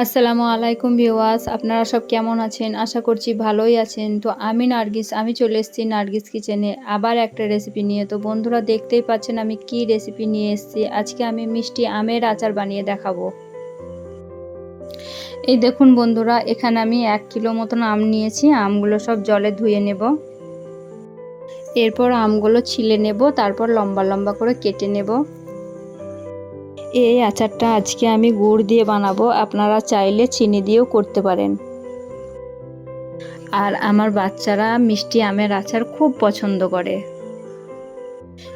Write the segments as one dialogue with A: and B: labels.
A: আসসালামু আলাইকুম ভিওয়াস আপনারা সব কেমন আছেন? আশা করছি ভালোই আছেন। তো আমি নার্গিস, আমি চলে এসেছি নার্গিস কিচেনে আবার একটা রেসিপি নিয়ে। তো বন্ধুরা দেখতেই পাচ্ছেন আমি কি রেসিপি নিয়ে এসেছি। আজকে আমি মিষ্টি আমের আচার বানিয়ে দেখাবো। এই দেখুন বন্ধুরা, এখানে আমি এক কিলো মতন আম নিয়েছি। আমগুলো সব জলে ধুয়ে নেব। এরপর আমগুলো ছিলে নেব, তারপর লম্বা লম্বা করে কেটে নেব। এই আচারটা আজকে আমি গুড় দিয়ে বানাবো। আপনারা চাইলে চিনি দিয়েও করতে পারেন। আর আমার বাচ্চারা মিষ্টি আমের আচার খুব পছন্দ করে।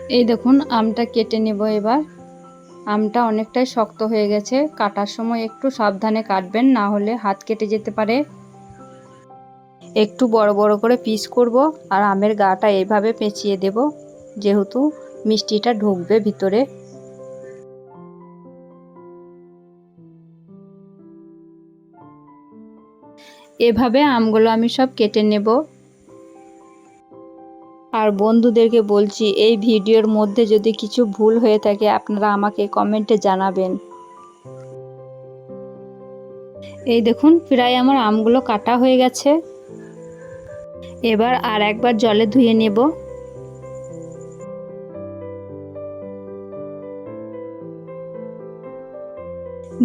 A: এই দেখুন, আমটা কেটে নেব এবার। আমটা অনেকটাই শক্ত হয়ে গেছে। কাটার সময় একটু সাবধানে কাটবেন, না হলে হাত কেটে যেতে পারে। একটু বড় বড় করে পিস করব আর আমের গাটা এইভাবে পেঁচিয়ে দেব, যেহেতু মিষ্টিটা ঢুকবে ভিতরে। এভাবে আমগুলো আমি সব কেটে নেব। আর বন্ধুদেরকে বলছি, এই ভিডিওর মধ্যে যদি কিছু ভুল হয়ে থাকে, আপনারা আমাকে কমেন্টে জানাবেন। এই দেখুন, প্রায় আমার আমগুলো কাটা হয়ে গেছে। এবার আর একবার জলে ধুয়ে নেব।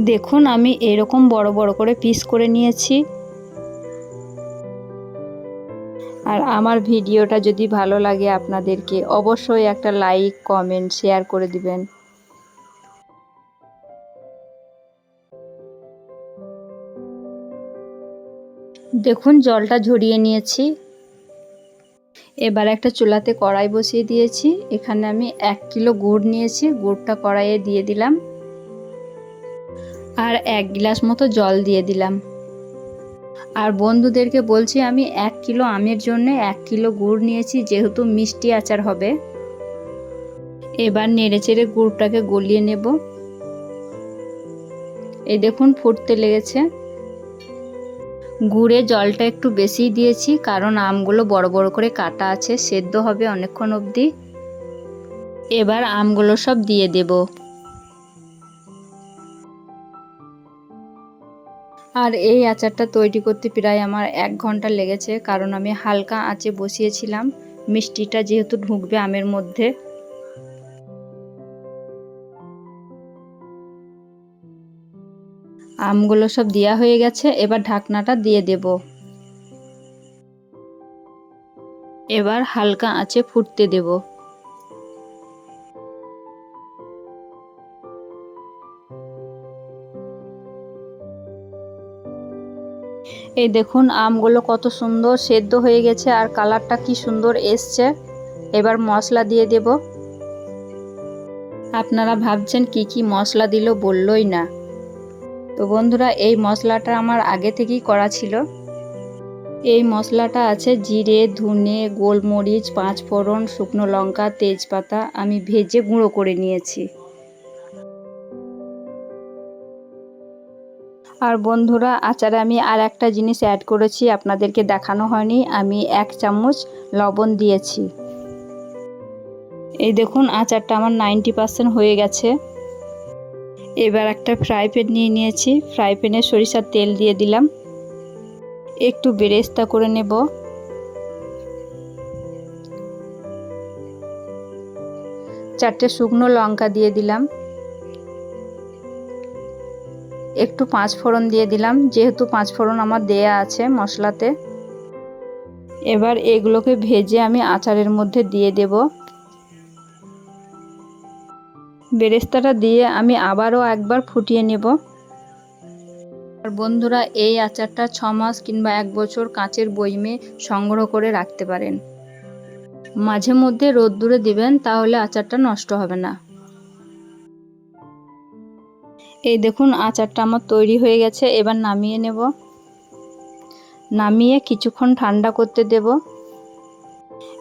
A: দেখুন, আমি এরকম বড় বড় করে পিস করে নিয়েছি। আর আমার ভিডিওটা যদি ভালো লাগে আপনাদেরকে, অবশ্যই একটা লাইক, কমেন্ট, শেয়ার করে দিবেন। দেখুন, জলটা ঝরিয়ে নিয়েছি। এবার একটা চুলাতে কড়াই বসিয়ে দিয়েছি। এখানে আমি এক কিলো গুড় নিয়েছি, গুড়টা কড়াইয়ে দিয়ে দিলাম। আর এক গ্লাস মতো জল দিয়ে দিলাম। আর বন্ধুদেরকে বলছি, আমি এক কিলো আমের জন্য এক কিলো গুড় নিয়েছি, যেহেতু মিষ্টি আচার হবে। এবার নেড়ে চেড়ে গুড়টাকে গলিয়ে নেব। এই দেখুন, ফুটতে লেগেছে। গুড়ে জলটা একটু বেশি দিয়েছি, কারণ আমগুলো বড় বড় করে কাটা আছে, সেদ্ধ হবে অনেকক্ষণ অবধি। এবার আমগুলো সব দিয়ে দেবো। আর এই আচারটা তৈরি করতে প্রায় আমার এক ঘণ্টা লেগেছে, কারণ আমি হালকা আঁচে বসিয়েছিলাম। মিষ্টিটা যেহেতু ঢুকবে আমের মধ্যে। আমগুলো সব দেওয়া হয়ে গেছে, এবার ঢাকনাটা দিয়ে দেব। এবার হালকা আঁচে ফুটতে দেবো। এই দেখুন, আমগুলো কত সুন্দর সেদ্ধ হয়ে গেছে আর কালারটা কি সুন্দর এসছে। এবার মশলা দিয়ে দেব। আপনারা ভাবছেন কি কি মশলা দিল বললই না। তো বন্ধুরা, এই মশলাটা আমার আগে থেকেই করা ছিল। এই মশলাটা আছে জিরে, ধনে, গোলমরিচ পাঁচ ফোড়ন শুকনো লঙ্কা, তেজপাতা, আমি ভেজে গুঁড়ো করে নিয়েছি। আর বন্ধুরা, আচারে আমি আর একটা জিনিস অ্যাড করেছি, আপনাদেরকে দেখানো হয়নি। আমি এক চামচ লবণ দিয়েছি। এই দেখুন, আচারটা আমার নাইনটি পারসেন্ট হয়ে গেছে। এবার একটা ফ্রাই প্যান নিয়ে নিয়েছি। ফ্রাই প্যানে সরিষার তেল দিয়ে দিলাম। একটু বেরেস্তা করে নেব। চারটে শুকনো লঙ্কা দিয়ে দিলাম। একটু পাঁচ ফোড়ন দিয়ে দিলাম, যেহেতু পাঁচ ফোড়ন আমার দেয়া আছে মশলাতে। এবার এগুলোকে ভেজে আমি আচারের মধ্যে দিয়ে দেব। বেরেস্তাটা দিয়ে আমি আবারও একবার ফুটিয়ে নেব। আর বন্ধুরা, এই আচারটা ছ মাস কিংবা এক বছর কাঁচের বইমে সংগ্রহ করে রাখতে পারেন। মাঝে মধ্যে রোদ্দুরে দিবেন, তাহলে আচারটা নষ্ট হবে না। এই দেখুন, আচারটা আমার তৈরি হয়ে গেছে, এবার নামিয়ে নেব। নামিয়ে কিছুক্ষণ ঠান্ডা করতে দেব।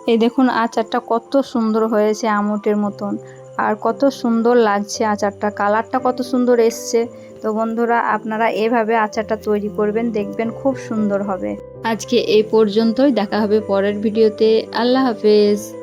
A: এই দেখুন, আচারটা কত সুন্দর হয়েছে আমুটের মতন, আর কত সুন্দর লাগছে আচারটা, কালারটা কত সুন্দর এসছে। তো বন্ধুরা, আপনারা এভাবে আচারটা তৈরি করবেন, দেখবেন খুব সুন্দর হবে। আজকে এই পর্যন্তই, দেখা হবে পরের ভিডিওতে। আল্লাহ হাফেজ।